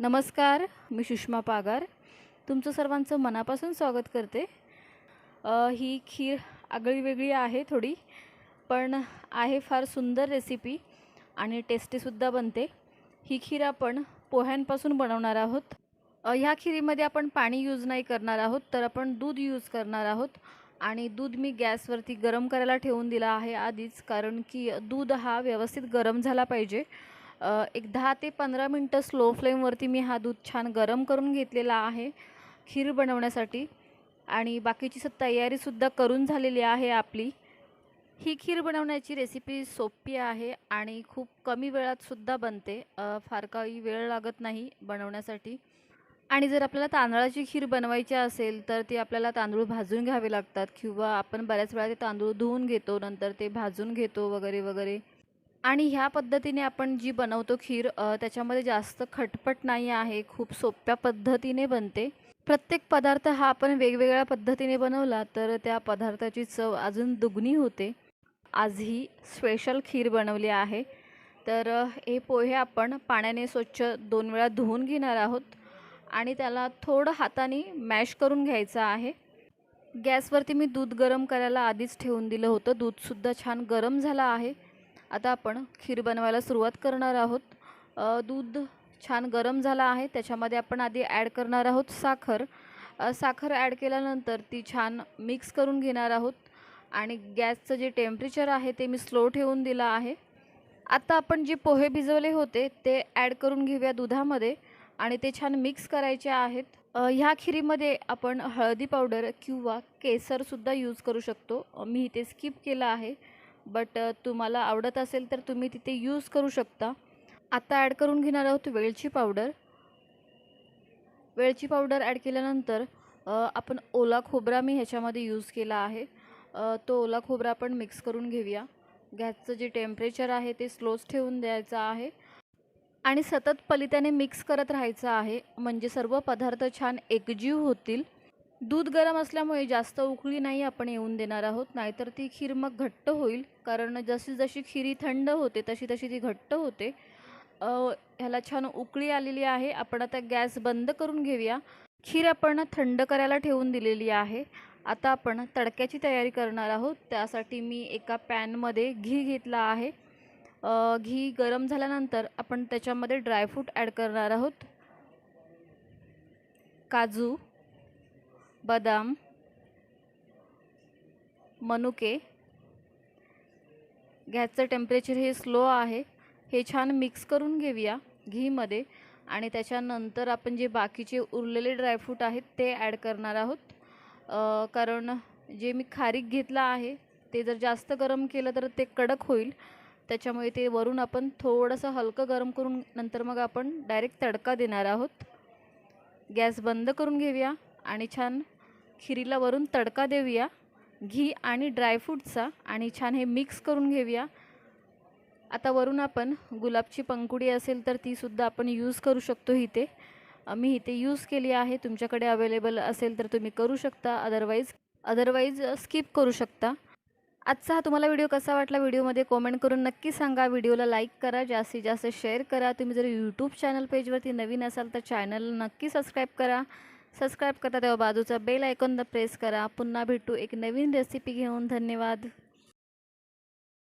नमस्कार मी सुषमा पागार. तुमचं सर्वांचं मनापासून स्वागत करते. ही खीर आगळी वेगळी आहे थोडी पण आहे फार सुंदर रेसिपी आणि टेस्टीसुद्धा बनते. ही खीर आपण पोह्यांपासून बनवणार आहोत. ह्या खिरीमध्ये आपण पाणी यूज नाही करणार आहोत तर आपण दूध यूज करणार आहोत. आणि दूध मी गॅसवरती गरम करायला ठेवून दिला आहे आधीच कारण की दूध हा व्यवस्थित गरम झाला पाहिजे. एक दहा ते पंधरा मिनटं स्लो फ्लेमवरती मी हा दूध छान गरम करून घेतलेला आहे खीर बनवण्यासाठी. आणि बाकीची तयारीसुद्धा करून झालेली आहे आपली. ही खीर बनवण्याची रेसिपी सोपी आहे आणि खूप कमी वेळातसुद्धा बनते. फार काही वेळ लागत नाही बनवण्यासाठी. आणि जर आपल्याला तांदळाची खीर बनवायची असेल तर ती आपल्याला तांदूळ भाजून घ्यावे लागतात किंवा आपण बऱ्याच वेळा ते तांदूळ धुवून घेतो नंतर ते भाजून घेतो वगैरे वगैरे. आणि ह्या पद्धतीने आपण जी बनवतो खीर त्याच्यामध्ये जास्त खटपट नाही आहे खूप सोप्या पद्धतीने बनते. प्रत्येक पदार्थ हा आपण वेगवेगळ्या पद्धतीने बनवला तर त्या पदार्थाची चव अजून दुगणी होते. आज ही स्पेशल खीर बनवली आहे. तर हे पोहे आपण पाण्याने स्वच्छ दोन वेळा धुवून घेणार आहोत आणि त्याला थोडं हाताने मॅश करून घ्यायचं आहे. गॅसवरती मी दूध गरम करायला आधीच ठेवून दिलं होतं. दूधसुद्धा छान गरम झालं आहे. आता आपण खीर बनवायला सुरुवात करणार आहोत. दूध छान गरम झाला आहे त्याच्यामध्ये आपण आधी ॲड करणार आहोत साखर. साखर ॲड केल्यानंतर ती छान मिक्स करून घेणार आहोत. आणि गॅसचं जे टेम्परेचर आहे ते मी स्लो ठेवून दिलं आहे. आता आपण जे पोहे भिजवले होते ते ॲड करून घेऊया दुधामध्ये. आणि ते छान मिक्स करायचे आहेत. ह्या खिरीमध्ये आपण हळदी पावडर किंवा केसरसुद्धा यूज करू शकतो. मी इथे स्किप केलं आहे. बट तुम्हाला आवडत असेल तर तुम्ही तिथे यूज करू शकता. आता ॲड करून घेणार आहोत वेलची पावडर वेलची पावडर ॲड केल्यानंतर आपण ओला खोबरा मी ह्याच्यामध्ये यूज केला आहे. तो ओला खोबरा आपण मिक्स करून घेऊया. गॅसचं जे टेम्परेचर आहे ते स्लोच ठेवून द्यायचं आहे. आणि सतत पलित्याने मिक्स करत राहायचं आहे. म्हणजे सर्व पदार्थ छान एकजीव होतील. दूध गरम असल्यामुळे जास्त उकळी नाही आपण येऊन देणार आहोत नाहीतर ती खीर मग घट्ट होईल. कारण जशी जशी खिरी थंड होते तशी तशी ती घट्ट होते. ह्याला छान उकळी आलेली आहे. आपण आता गॅस बंद करून घेऊया. खीर आपण थंड करायला ठेवून दिलेली आहे. आता आपण तडक्याची तयारी करणार आहोत. त्यासाठी मी एका पॅनमध्ये घी घेतला आहे. घी गरम झाल्यानंतर आपण त्याच्यामध्ये ड्रायफ्रूट ॲड करणार आहोत. काजू. बदाम मनुके. गॅसचं टेम्परेचर हे स्लो आहे. हे छान मिक्स करून घेऊया घीमध्ये आणि त्याच्यानंतर आपण जे बाकीचे उरलेले ड्रायफ्रूट आहेत ते ॲड करणार आहोत. कारण जे मी खारीक घेतलं आहे ते जर जास्त गरम केलं तर ते कडक होईल. त्याच्यामुळे ते वरून आपण थोडंसं हलकं गरम करून नंतर मग आपण डायरेक्ट तडका देणार आहोत. गॅस बंद करून घेऊया. आणि छान खिरीला वरून तडका देऊया. घी आणि ड्रायफ्रूटचा आणि छान हे मिक्स करून घेऊया. आता वरून आपण गुलाबची पंकुडी असेल तर तीसुद्धा आपण यूज करू शकतो इथे. मी इथे यूज केली आहे. तुमच्याकडे अवेलेबल असेल तर तुम्ही करू शकता. अदरवाईज अदरवाईज स्किप करू शकता. आजचा हा तुम्हाला व्हिडिओ कसा वाटला व्हिडिओमध्ये कॉमेंट करून नक्की सांगा. व्हिडिओला लाईक करा. जास्तीत जास्त शेअर करा. तुम्ही जर यूट्यूब चॅनल पेजवरती नवीन असाल तर चॅनल नक्की सबस्क्राईब करा. सबस्क्राईब करता तेव्हा बाजूचा बेल ऐकून प्रेस करा. पुन्हा भेटू एक नवीन रेसिपी घेऊन. धन्यवाद.